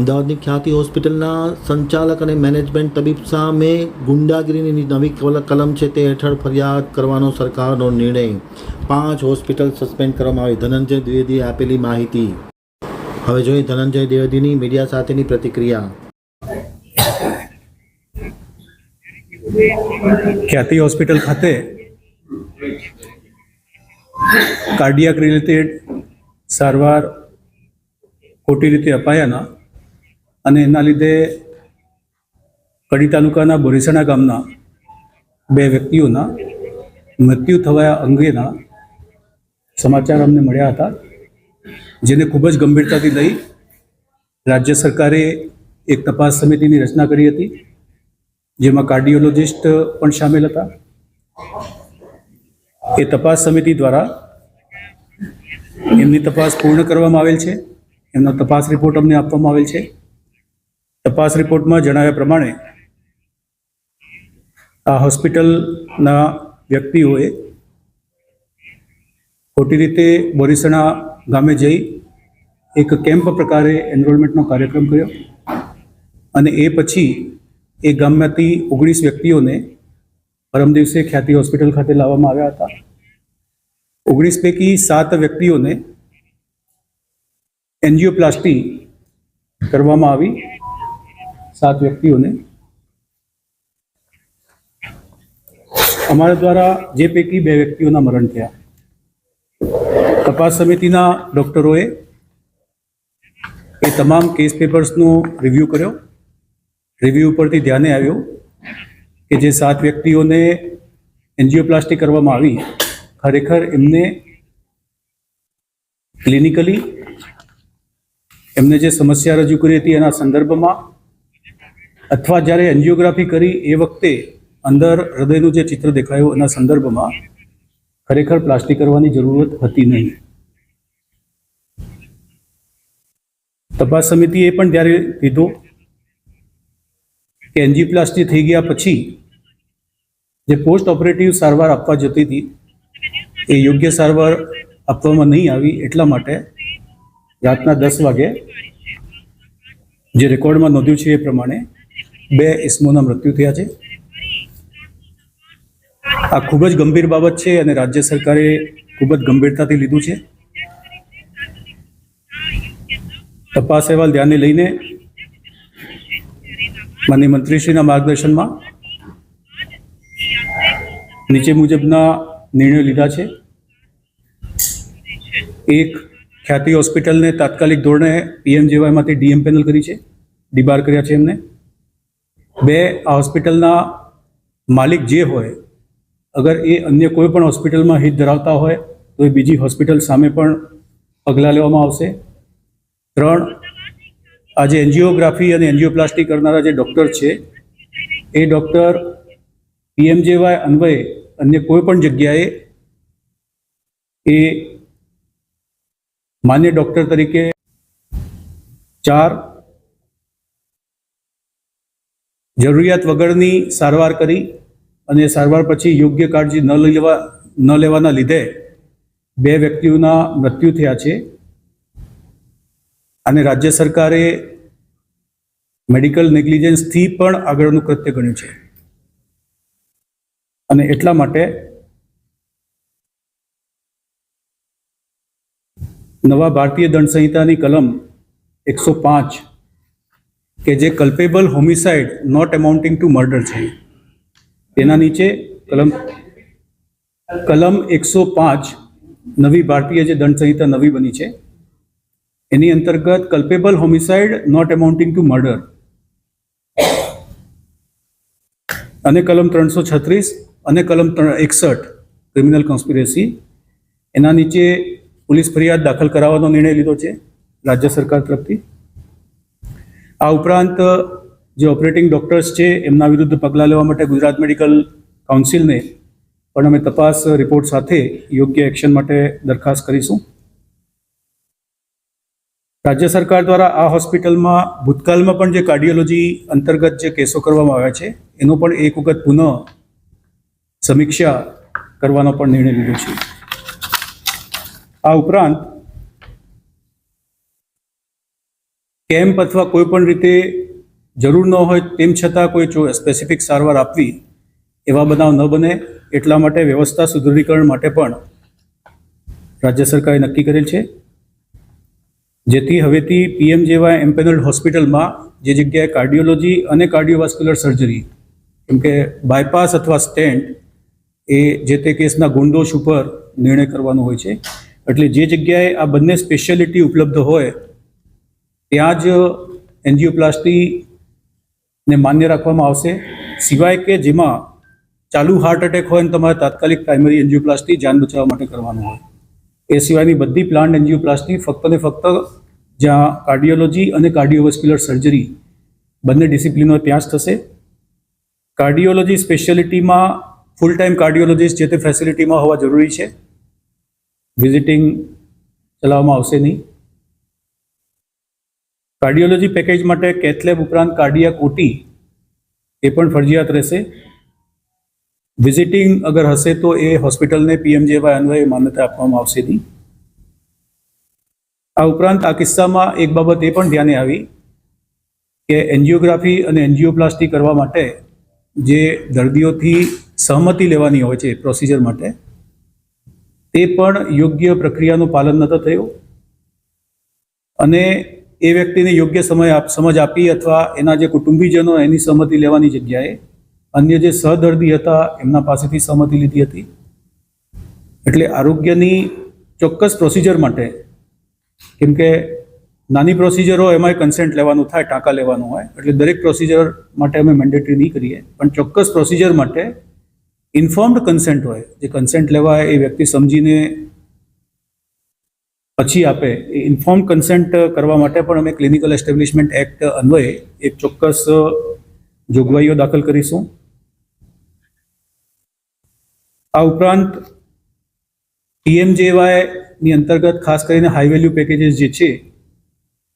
અમદાવાદની ખ્યાતિ હોસ્પિટલના સંચાલક અને મેનેજમેન્ટ તબીબ સામે ગુંડાગીરીની નવી કલ- કલમ છે તે હેઠળ ફરિયાદ કરવાનો સરકારનો નિર્ણય. પાંચ હોસ્પિટલ સસ્પેન્ડ કરવામાં આવી. ધનંજય દ્વિવેદીએ આપેલી માહિતી. હવે જોઈએ ધનંજય દ્વિવેદીની મીડિયા સાથેની પ્રતિક્રિયા. ખ્યાતિ હોસ્પિટલ ખાતે કાર્ડિયાક રિલેટેડ સારવાર ખોટી રીતે અપાયાના અને એના લીધે કડી તાલુકાના બોરીસણા ગામના બે વ્યક્તિઓના મૃત્યુ થવા અંગેના સમાચાર અમને મળ્યા હતા, જેને ખૂબ જ ગંભીરતાથી લઈ રાજ્ય સરકારે એક તપાસ સમિતિની રચના કરી હતી, જેમાં કાર્ડિયોલોજિસ્ટ પણ સામેલ હતા. એ તપાસ સમિતિ દ્વારા એમની તપાસ પૂર્ણ કરવામાં આવેલ છે. એમનો તપાસ રિપોર્ટ અમને આપવામાં આવેલ છે. તપાસ રિપોર્ટમાં જણાવ્યા પ્રમાણે આ હોસ્પિટલના વ્યક્તિઓએ ખોટી રીતે બોરીસણા ગામે જઈ એક કેમ્પ પ્રકારે એનરોલમેન્ટનો કાર્યક્રમ કર્યો અને એ પછી એ ગામમાંથી ઓગણીસ વ્યક્તિઓને પરમ દિવસે ખ્યાતિ હોસ્પિટલ ખાતે લાવવામાં આવ્યા હતા. ઓગણીસ પૈકી સાત વ્યક્તિઓને એન્જિયોપ્લાસ્ટી કરવામાં આવી સાત વ્યક્તિઓને. અમારા દ્વારા જે પૈકી બે વ્યક્તિઓના મરણ થયા. તપાસ સમિતિના ડૉક્ટરોએ એ તમામ કેસ પેપર્સનો રિવ્યૂ કર્યો. રિવ્યૂ પરથી ધ્યાને આવ્યું કે જે સાત વ્યક્તિઓને એન્જિયોપ્લાસ્ટી કરવામાં આવી, ખરેખર એમને ક્લિનિકલી એમને જે સમસ્યા રજૂ કરી હતી એના સંદર્ભમાં અથવા જ્યારે એન્જિયોગ્રાફી કરી એ વખતે અંદર હૃદયનું જે ચિત્ર દેખાયું એના સંદર્ભમાં ખરેખર પ્લાસ્ટિક કરવાની જરૂરત હતી નહીં. તપાસ સમિતિએ પણ ત્યારે કીધું કે એન્જીપ્લાસ્ટી થઈ ગયા પછી જે પોસ્ટ ઓપરેટિવ સારવાર આપવા જતી હતી, એ યોગ્ય સારવાર આપવામાં નહીં આવી એટલા માટે રાતના દસ વાગે જે રેકોર્ડમાં નોંધ્યું છે એ પ્રમાણે બે ઇસમોના મૃત્યુ થયા છે. આ ખૂબ જ ગંભીર બાબત છે અને રાજ્ય સરકારે ખૂબ જ ગંભીરતાથી લીધું છે. તપાસ અહેવાલ ધ્યાને લઈને માનનીય મંત્રીશ્રીના માર્ગદર્શનમાં નીચે મુજબના નિર્ણયો લીધા છે. એક ખ્યાતિ હોસ્પિટલને તાત્કાલિક ધોરણે પીએમજેવાયમાંથી ડીએમ પેનલ કરી છે. ડીબાર કર્યા છે એમને. બે આ હોસ્પિટલના માલિક જે હોય, અગર એ અન્ય કોઈ પણ હોસ્પિટલમાં હિત ધરાવતા હોય, તો એ બીજી હોસ્પિટલ સામે પણ પગલાં લેવામાં આવશે. ત્રણ આજે એન્જિયોગ્રાફી અને એન્જિયોપ્લાસ્ટી કરનારા જે ડૉક્ટર છે, એ ડૉક્ટર પીએમજેવાય અન્વયે અન્ય કોઈ પણ જગ્યાએ એ માન્ય ડૉક્ટર તરીકે ચાર જરૂરિયાત વગરની સારવાર કરી અને સારવાર પછી યોગ્ય કાળજી ન લેવા, ન લેવાના લીધે બે વ્યક્તિઓના મૃત્યુ થયા છે. અને રાજ્ય સરકારે મેડિકલ નેગ્લિજન્સથી પણ આગળનું કૃત્ય ગણ્યું છે. અને એટલા માટે નવા ભારતીય દંડ સંહિતાની કલમ એકસો પાંચ કે જે culpable homicide not amounting to murder છે. તેના નીચે કલમ કલમ એકસો પાંચ નવી ભારતીય જે દંડ સંહિતા નવી બની છે. એની અંતર્ગત culpable homicide not amounting to murder અને કલમ ત્રણસો છત્રીસ અને કલમ એકસઠ ક્રિમિનલ કોન્સ્પિરેસી એના નીચે પોલીસ ફરિયાદ દાખલ કરાવવાનો નિર્ણય લીધો છે રાજ્ય સરકાર તરફથી. આ ઉપરાંત જે ઓપરેટિંગ ડોક્ટર્સ છે, એમના વિરુદ્ધ પગલાં લેવા માટે ગુજરાત મેડિકલ કાઉન્સિલને પણ અમે તપાસ રિપોર્ટ સાથે યોગ્ય એક્શન માટે દરખાસ્ત કરીશું. રાજ્ય સરકાર દ્વારા આ હોસ્પિટલમાં ભૂતકાળમાં પણ જે કાર્ડિયોલોજી અંતર્ગત જે કેસો કરવામાં આવ્યા છે, એનો પણ એક વખત પુનઃ સમીક્ષા કરવાનો પણ નિર્ણય લીધો છે. આ ઉપરાંત કેમ્પ અથવા કોઈ પણ રીતે જરૂર ન હોય તેમ છતાં કોઈ સ્પેસિફિક સારવાર આપવી, એવા બનાવ ન બને. એટલા માટે વ્યવસ્થા સુદૃઢીકરણ માટે પણ રાજ્ય સરકારે નક્કી કરેલ છે. જેથી હવેથી પીએમ જેવા એમ્પેનલ્ડ હોસ્પિટલમાં જે જગ્યાએ કાર્ડિયોલોજી અને કાર્ડિયોવાસ્ક્યુલર સર્જરી કેમ કે બાયપાસ અથવા સ્ટેન્ટ એ જે તે કેસના ગુણદોષ ઉપર નિર્ણય કરવાનો હોય છે. એટલે જે જગ્યાએ આ બંને સ્પેશિયાલિટી ઉપલબ્ધ હોય ત્યાં જ એન્જિયોપ્લાસ્ટીને માન્ય રાખવામાં આવશે. સિવાય કે જેમાં ચાલુ હાર્ટ એટેક હોય અને તમારે તાત્કાલિક પ્રાઇમરી એન્જિયોપ્લાસ્ટી જાન બચાવવા માટે કરવાનું હોય. એ સિવાયની બધી પ્લાન્ટ એન્જિયોપ્લાસ્ટી ફક્ત ને ફક્ત જ્યાં કાર્ડિયોલોજી અને કાર્ડિયોવેસ્ક્યુલર સર્જરી બંને ડિસિપ્લિનો ત્યાં જ થશે. કાર્ડિયોલોજી સ્પેશિયાલિટીમાં ફૂલ ટાઈમ કાર્ડિયોલોજીસ્ટ જે તે ફેસિલિટીમાં હોવા જરૂરી છે. વિઝિટિંગ ચલાવવામાં આવશે નહીં. કાર્ડિયોલોજી પેકેજ માટે કેથલેબ ઉપરાંત કાર્ડિયાક ઓટી એ પણ ફરજિયાત રહેશે. વિઝિટિંગ અગર હશે તો એ હોસ્પિટલને પીએમજેવાય અન્વયે માન્યતા આપવામાં આવશે નહીં. આ ઉપરાંત આ કિસ્સામાં એક બાબત એ પણ ધ્યાને આવી કે એન્જિયોગ્રાફી અને એન્જિયોપ્લાસ્ટી કરવા માટે જે દર્દીઓથી સહમતિ લેવાની હોય છે પ્રોસિજર માટે, તે પણ યોગ્ય પ્રક્રિયાનું પાલન નહોતું થયું. અને એ વ્યક્તિને યોગ્ય સમય આપ, સમજ આપી અથવા એના જે કુટુંબીજનો એની સહમતિ લેવાની જગ્યાએ અન્ય જે સહદર્દી હતા એમના પાસેથી સહમતિ લીધી હતી. એટલે આરોગ્યની ચોક્કસ પ્રોસિજર માટે, કેમ કે નાની પ્રોસિજર હોય એમાં કન્સેન્ટ લેવાનું થાય, ટાંકા લેવાનું હોય, એટલે દરેક પ્રોસિજર માટે અમે મેન્ડેટરી નહીં કરીએ. પણ ચોક્કસ પ્રોસિજર માટે ઇન્ફોર્મ્ડ કન્સેન્ટ હોય, જે કન્સેન્ટ લેવાય એ વ્યક્તિ સમજીને પછી આપે. એ ઇન્ફોર્મ કન્સેન્ટ કરવા માટે પણ અમે ક્લિનિકલ એસ્ટેબ્લિશમેન્ટ એક્ટ અન્વયે એક ચોક્કસ જોગવાઈઓ દાખલ કરીશું. આ ઉપરાંત પીએમજેવાયની અંતર્ગત ખાસ કરીને હાઈ વેલ્યુ પેકેજીસ જે છે